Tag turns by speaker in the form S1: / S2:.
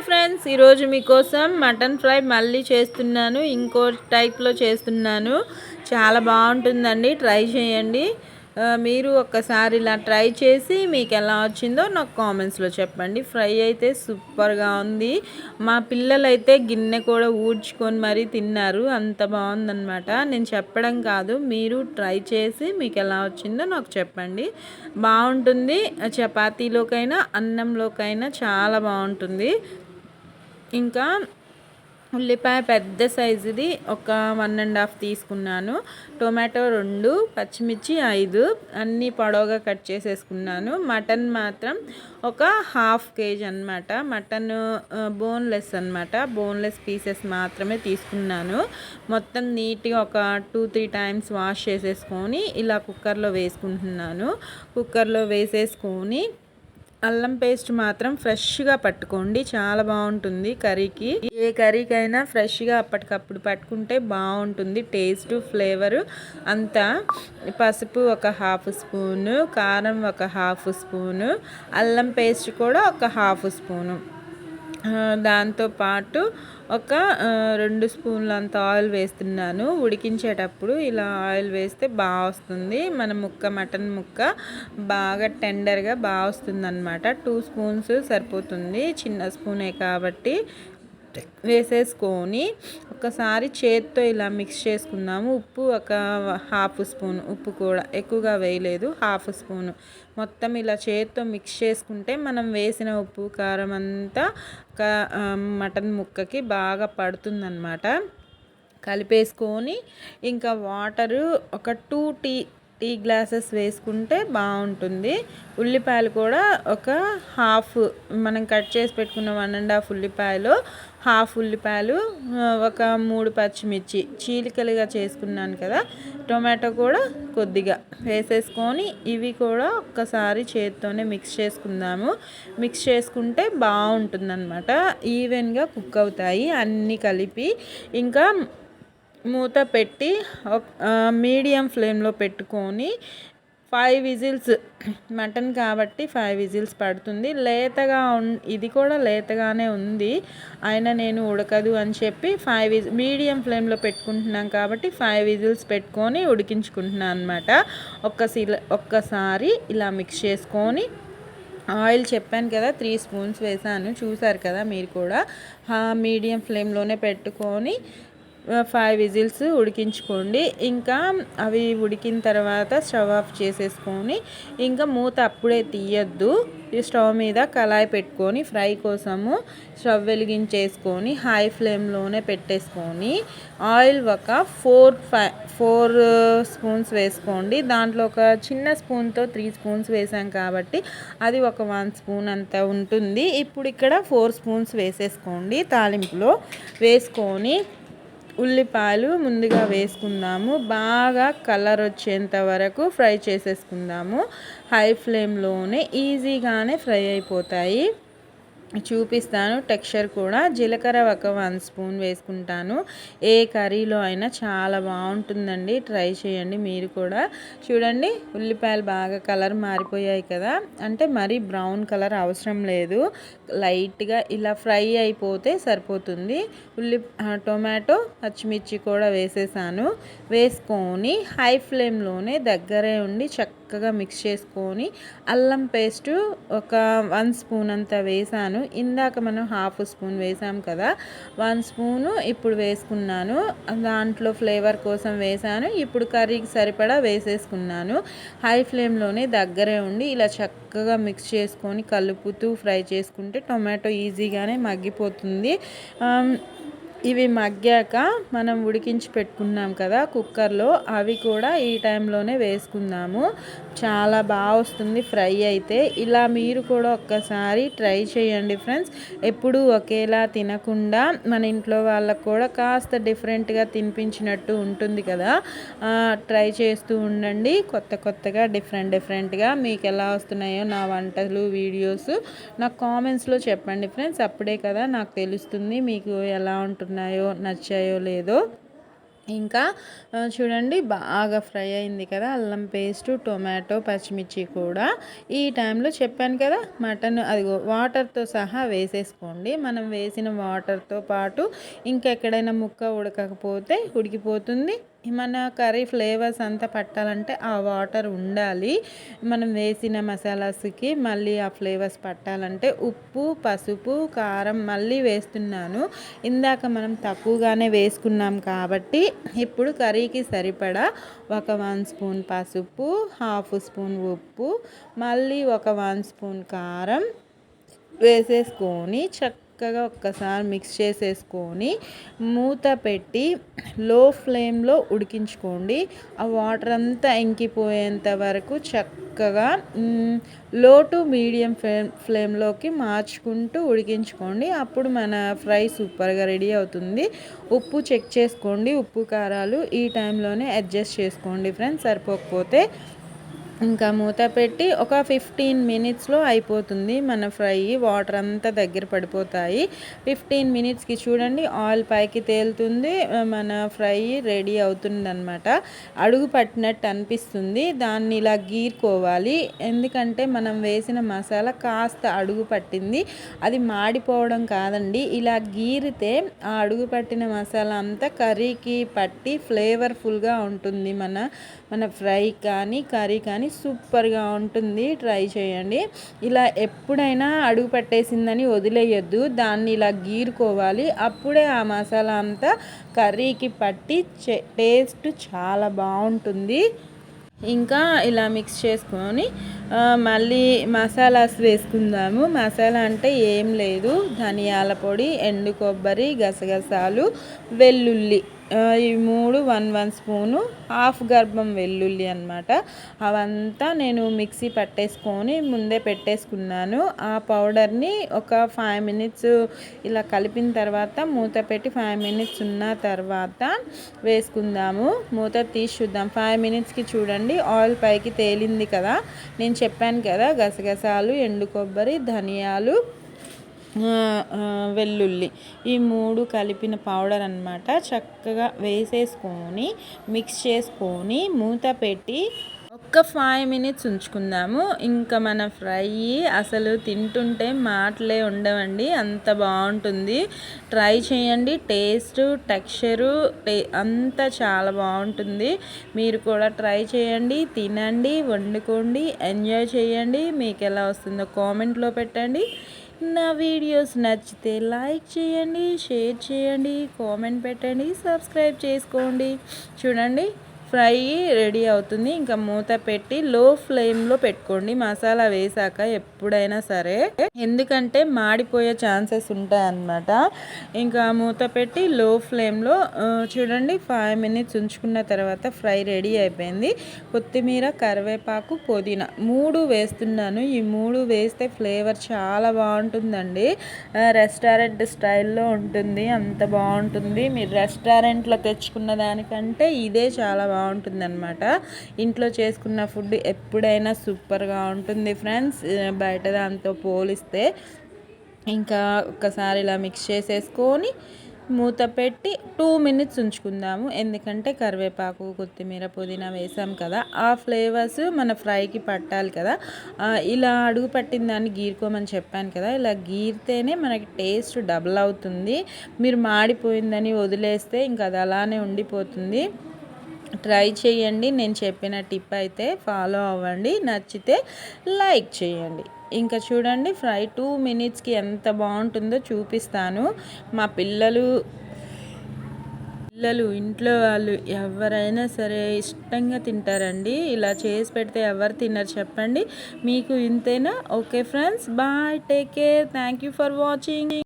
S1: Hi friends ఈరోజు మీకోసం mutton fry మళ్ళీ చేస్తున్నాను. ఇంకో టైప్లో చేస్తున్నాను. చాలా బాగుంటుందండి ట్రై చేయండి. మీరు ఒక్కసారి ఇలా ట్రై చేసి మీకు ఎలా వచ్చిందో నాకు కామెంట్స్లో చెప్పండి. ఫ్రై అయితే సూపర్గా ఉంది. మా పిల్లలైతే గిన్నె కూడా ఊడ్చుకొని మరీ తిన్నారు. అంత బాగుందన్నమాట. నేను చెప్పడం కాదు మీరు ట్రై చేసి మీకు ఎలా వచ్చిందో నాకు చెప్పండి. బాగుంటుంది చపాతీలోకైనా అన్నంలోకైనా చాలా బాగుంటుంది. ఇంకా ఉల్లిపాయ పెద్ద సైజుది ఒక వన్ అండ్ హాఫ్ తీసుకున్నాను. టొమాటో రెండు పచ్చిమిర్చి ఐదు అన్నీ పొడవుగా కట్ చేసేసుకున్నాను. మటన్ మాత్రం ఒక హాఫ్ కేజీ అనమాట మటన్ బోన్లెస్ అనమాట బోన్లెస్ పీసెస్ మాత్రమే తీసుకున్నాను. మొత్తం నీట్గా ఒక టూ త్రీ టైమ్స్ వాష్ చేసేసుకొని ఇలా కుక్కర్లో వేసుకుంటున్నాను. కుక్కర్లో వేసేసుకొని అల్లం పేస్ట్ మాత్రం ఫ్రెష్గా పట్టుకోండి. చాలా బాగుంటుంది కర్రీకి. ఏ కర్రీకైనా ఫ్రెష్గా అప్పటికప్పుడు పట్టుకుంటే బాగుంటుంది. టేస్ట్ ఫ్లేవర్ అంతా పసుపు ఒక హాఫ్ స్పూను కారం ఒక హాఫ్ స్పూను అల్లం పేస్ట్ కూడా ఒక హాఫ్ స్పూను. దాంతోపాటు ఒక రెండు స్పూన్లు అంత ఆయిల్ వేస్తున్నాను. ఉడికించేటప్పుడు ఇలా ఆయిల్ వేస్తే బాగా వస్తుంది. మన ముక్క మటన్ ముక్క బాగా టెండర్గా బాగా వస్తుంది అనమాట టూ స్పూన్స్ సరిపోతుంది. చిన్న స్పూనే కాబట్టి వేసేసుకొని ఒకసారి చేత్తో ఇలా మిక్స్ చేసుకున్నాము ఉప్పు ఒక హాఫ్ స్పూన్ ఉప్పు కూడా ఎక్కువగా వేయలేదు హాఫ్ స్పూను. మొత్తం ఇలా చేత్తో మిక్స్ చేసుకుంటే మనం వేసిన ఉప్పు కారం అంతా ఒక మటన్ ముక్కకి బాగా పడుతుందన్నమాట. కలిపేసుకొని ఇంకా వాటరు ఒక టూ టీ టీ గ్లాసెస్ వేసుకుంటే బాగుంటుంది. ఉల్లిపాయలు కూడా ఒక హాఫ్ మనం కట్ చేసి పెట్టుకున్న వన్ అండ్ హాఫ్ ఉల్లిపాయలు హాఫ్ ఉల్లిపాయలు ఒక మూడు పచ్చిమిర్చి చీలికలుగా చేసుకున్నాను కదా టొమాటో కూడా కొద్దిగా వేసేసుకొని ఇవి కూడా ఒక్కసారి చేతితోనే మిక్స్ చేసుకుందాము. మిక్స్ చేసుకుంటే బాగుంటుందన్నమాట. ఈవెన్గా కుక్ అవుతాయి అన్నీ కలిపి. ఇంకా మూత పెట్టి ఒక- మీడియం ఫ్లేమ్లో పెట్టుకొని ఫైవ్ విజిల్స్ మటన్ కాబట్టి ఫైవ్ విజిల్స్ పడుతుంది. లేతగా ఉన్ ఇది కూడా లేతగానే ఉంది. అయినా నేను ఉడకదు అని చెప్పి ఫైవ్ విజ్ మీడియం ఫ్లేమ్లో పెట్టుకుంటున్నాం కాబట్టి ఫైవ్ విజిల్స్ పెట్టుకొని ఉడికించుకుంటున్నాను అనమాట ఒక్కసిల ఒక్కసారి ఇలా మిక్స్ చేసుకొని ఆయిల్ చెప్పాను కదా త్రీ స్పూన్స్ వేసాను. చూసారు కదా మీరు కూడా? మీడియం ఫ్లేమ్లోనే పెట్టుకొని ఫైవ్ విజిల్స్ ఉడికించుకోండి. ఇంకా అవి ఉడికిన తర్వాత స్టవ్ ఆఫ్ చేసేసుకొని ఇంకా మూత అప్పుడే తీయద్దు. ఈ స్టవ్ మీద కళాయి పెట్టుకొని ఫ్రై కోసము స్టవ్ వెలిగించేసుకొని హై ఫ్లేమ్లోనే పెట్టేసుకొని ఆయిల్ ఒక ఫోర్ ఫైవ్ ఫోర్ స్పూన్స్ వేసుకోండి. దాంట్లో ఒక చిన్న స్పూన్తో త్రీ స్పూన్స్ వేసాం కాబట్టి అది ఒక వన్ స్పూన్ అంత ఉంటుంది. ఇప్పుడు ఇక్కడ ఫోర్ స్పూన్స్ వేసేసుకోండి తాలింపులో. వేసుకొని ఉల్లిపాయలు ముందుగా వేసుకుందాము. బాగా కలర్ వచ్చేంత వరకు ఫ్రై చేసేసుకుందాము. హై ఫ్లేమ్లోనే ఈజీగానే ఫ్రై అయిపోతాయి. చూపిస్తాను. టెక్స్చర్ కూడా జీలకర్ర ఒక వన్ స్పూన్ వేసుకుంటాను. ఏ కర్రీలో అయినా చాలా బాగుంటుందండి. ట్రై చేయండి మీరు కూడా. చూడండి ఉల్లిపాయలు బాగా కలర్ మారిపోయాయి కదా. అంటే మరీ బ్రౌన్ కలర్ అవసరం లేదు. లైట్గా ఇలా ఫ్రై అయిపోతే సరిపోతుంది. ఉల్లి టొమాటో పచ్చిమిర్చి కూడా వేసేసాను. వేసుకొని హై ఫ్లేమ్లోనే దగ్గరే ఉండి చక్క చక్కగా మిక్స్ చేసుకొని అల్లం పేస్ట్ ఒక వన్ స్పూన్ అంత వేసాను. ఇందాక మనం హాఫ్ స్పూన్ వేసాం కదా వన్ స్పూను ఇప్పుడు వేసుకున్నాను. దాంట్లో ఫ్లేవర్ కోసం వేసాను. ఇప్పుడు కర్రీకి సరిపడా వేసేసుకున్నాను. హై ఫ్లేమ్లోనే దగ్గరే ఉండి ఇలా చక్కగా మిక్స్ చేసుకొని కలుపుతూ ఫ్రై చేసుకుంటే టొమాటో ఈజీగానే మగ్గిపోతుంది. ఇవి మగ్గాక మనం ఉడికించి పెట్టుకున్నాం కదా కుక్కర్లో అవి కూడా ఈ టైంలోనే వేసుకుందాము. చాలా బాగా వస్తుంది ఫ్రై అయితే. ఇలా మీరు కూడా ఒక్కసారి ట్రై చేయండి ఫ్రెండ్స్. ఎప్పుడూ ఒకేలా తినకుండా మన ఇంట్లో వాళ్ళకు కూడా కాస్త డిఫరెంట్గా తినిపించినట్టు ఉంటుంది కదా. ట్రై చేస్తూ ఉండండి. కొత్త కొత్తగా డిఫరెంట్ డిఫరెంట్గా మీకు ఎలా వస్తున్నాయో నా వంటలు వీడియోస్ నాకు కామెంట్స్లో చెప్పండి ఫ్రెండ్స్. అప్పుడే కదా నాకు తెలుస్తుంది మీకు ఎలా ఉంటుంది ఉంటున్నాయో నచ్చాయో లేదో. ఇంకా చూడండి బాగా ఫ్రై అయింది కదా అల్లం పేస్ట్ టొమాటో పచ్చిమిర్చి కూడా. ఈ టైంలో చెప్పాను కదా మటన్ అది వాటర్తో సహా వేసేసుకోండి. మనం వేసిన వాటర్తో పాటు ఇంకెక్కడైనా ముక్క ఉడకకపోతే ఉడికిపోతుంది. మన కర్రీ ఫ్లేవర్స్ అంతా పట్టాలంటే ఆ వాటర్ ఉండాలి. మనం వేసిన మసాలాస్కి మళ్ళీ ఆ ఫ్లేవర్స్ పట్టాలంటే ఉప్పు పసుపు కారం మళ్ళీ వేస్తున్నాను. ఇందాక మనం తక్కువగానే వేసుకున్నాం కాబట్టి ఇప్పుడు కర్రీకి సరిపడా ఒక వన్ స్పూన్ పసుపు హాఫ్ స్పూన్ ఉప్పు మళ్ళీ ఒక వన్ స్పూన్ కారం వేసేసుకొని చక్కగా ఒక్కసారి మిక్స్ చేసేసుకొని మూత పెట్టి లో ఫ్లేమ్లో ఉడికించుకోండి. ఆ వాటర్ అంతా ఇంకిపోయేంత వరకు చక్కగా లో టు మీడియం ఫ్లేమ్ ఫ్లేమ్లోకి మార్చుకుంటూ ఉడికించుకోండి. అప్పుడు మన ఫ్రై సూపర్గా రెడీ అవుతుంది. ఉప్పు చెక్ చేసుకోండి. ఉప్పు కారాలు ఈ టైంలోనే అడ్జస్ట్ చేసుకోండి ఫ్రెండ్స్ సరిపోకపోతే ఇంకా మూత పెట్టి ఒక ఫిఫ్టీన్ మినిట్స్లో అయిపోతుంది మన ఫ్రై. వాటర్ అంతా దగ్గర పడిపోతాయి. ఫిఫ్టీన్ మినిట్స్కి చూడండి ఆయిల్ పైకి తేలుతుంది. మన ఫ్రై రెడీ అవుతుందన్నమాట. అడుగు పట్టినట్టు అనిపిస్తుంది. దాన్ని ఇలా గీరుకోవాలి. ఎందుకంటే మనం వేసిన మసాలా కాస్త అడుగు పట్టింది. అది మాడిపోవడం కాదండి. ఇలా గీరితే ఆ అడుగు పట్టిన మసాలా అంతా కర్రీకి పట్టి ఫ్లేవర్ఫుల్గా ఉంటుంది మన మన ఫ్రై కానీ కర్రీ కానీ సూపర్గా ఉంటుంది. ట్రై చేయండి. ఇలా ఎప్పుడైనా అడుగు పట్టేసిందని వదిలేయొద్దు. దాన్ని ఇలా గీరుకోవాలి. అప్పుడే ఆ మసాలా అంతా కర్రీకి పట్టి చే- టేస్ట్ చాలా బాగుంటుంది. ఇంకా ఇలా మిక్స్ చేసుకొని మళ్ళీ మసాలాస్ వేసుకుందాము. మసాలా అంటే ఏం లేదు. ధనియాల పొడి ఎండు కొబ్బరి గసగసాలు వెల్లుల్లి ఈ మూడు వన్ వన్ స్పూను హాఫ్ గర్భం వెల్లుల్లి అనమాట అవంతా నేను మిక్సీ పట్టేసుకొని ముందే పెట్టేసుకున్నాను. ఆ పౌడర్ని ఒక ఫైవ్ మినిట్స్ ఇలా కలిపిన తర్వాత మూత పెట్టి ఫైవ్ మినిట్స్ ఉన్న తర్వాత వేసుకుందాము. మూత తీసి చూద్దాం ఫైవ్ మినిట్స్కి చూడండి ఆయిల్ పైకి తేలింది కదా. నేను చెప్పాను కదా గసగసాలు ఎండు కొబ్బరి ధనియాలు వెల్లుల్లి. ఈ మూడు కలిపిన పౌడర్ అన్నమాట చక్కగా వేసేసుకొని మిక్స్ చేసుకొని మూత పెట్టి ఒక్క ఫైవ్ మినిట్స్ ఉంచుకుందాము. ఇంకా మన ఫ్రై అసలు తింటుంటే మాటలే ఉండవండి. అంత బాగుంటుంది. ట్రై చేయండి. టేస్ట్ టెక్స్చరు టే అంతా చాలా బాగుంటుంది. మీరు కూడా ట్రై చేయండి తినండి వండుకోండి ఎంజాయ్ చేయండి. మీకు ఎలా వస్తుందో కామెంట్లో పెట్టండి. నా వీడియోస్ నచ్చితే లైక్ చేయండి షేర్ చేయండి కామెంట్ పెట్టండి సబ్స్క్రైబ్ చేసుకోండి. చూడండి. ఫ్రై రెడీ అవుతుంది. ఇంకా మూత పెట్టి లో ఫ్లేమ్లో పెట్టుకోండి. మసాలా వేసాక ఎప్పుడైనా సరే. ఎందుకంటే మాడిపోయే ఛాన్సెస్ ఉంటాయన్నమాట ఇంకా మూత పెట్టి లో ఫ్లేమ్లో చూడండి ఫైవ్ మినిట్స్ ఉంచుకున్న తర్వాత ఫ్రై రెడీ అయిపోయింది. కొత్తిమీర కరివేపాకు పుదీనా మూడు వేస్తున్నాను. ఈ మూడు వేస్తే ఫ్లేవర్ చాలా బాగుంటుందండి. రెస్టారెంట్ స్టైల్లో ఉంటుంది. అంత బాగుంటుంది. మీరు రెస్టారెంట్లో తెచ్చుకున్న దానికంటే ఇదే చాలా బాగుంటుంది. అనమాట ఇంట్లో చేసుకున్న ఫుడ్ ఎప్పుడైనా సూపర్గా ఉంటుంది ఫ్రెండ్స్. బయట దాంతో పోలిస్తే ఇంకా ఒక్కసారి ఇలా మిక్స్ చేసేసుకొని మూత పెట్టి టూ మినిట్స్ ఉంచుకుందాము. ఎందుకంటే కరివేపాకు కొత్తిమీర పుదీనా వేసాం కదా ఆ ఫ్లేవర్స్ మన ఫ్రైకి పట్టాలి కదా. ఇలా అడుగు పట్టిన దాన్ని గీరుకోమని చెప్పాను కదా ఇలా గీరితేనే మనకి టేస్ట్ డబుల్ అవుతుంది. మీరు మాడిపోయిందని వదిలేస్తే ఇంకా అది అలానే ఉండిపోతుంది. ట్రై చేయండి. నేను చెప్పిన టిప్ అయితే ఫాలో అవ్వండి. నచ్చితే లైక్ చేయండి. ఇంకా చూడండి ఫ్రై టూ మినిట్స్కి ఎంత బాగుంటుందో చూపిస్తాను. మా పిల్లలు పిల్లలు ఇంట్లో వాళ్ళు ఎవరైనా సరే ఇష్టంగా తింటారండి. ఇలా చేసి పెడితే ఎవరు తినరు చెప్పండి. మీకు ఇంతేనా? Okay friends bye take care. Thank you for watching.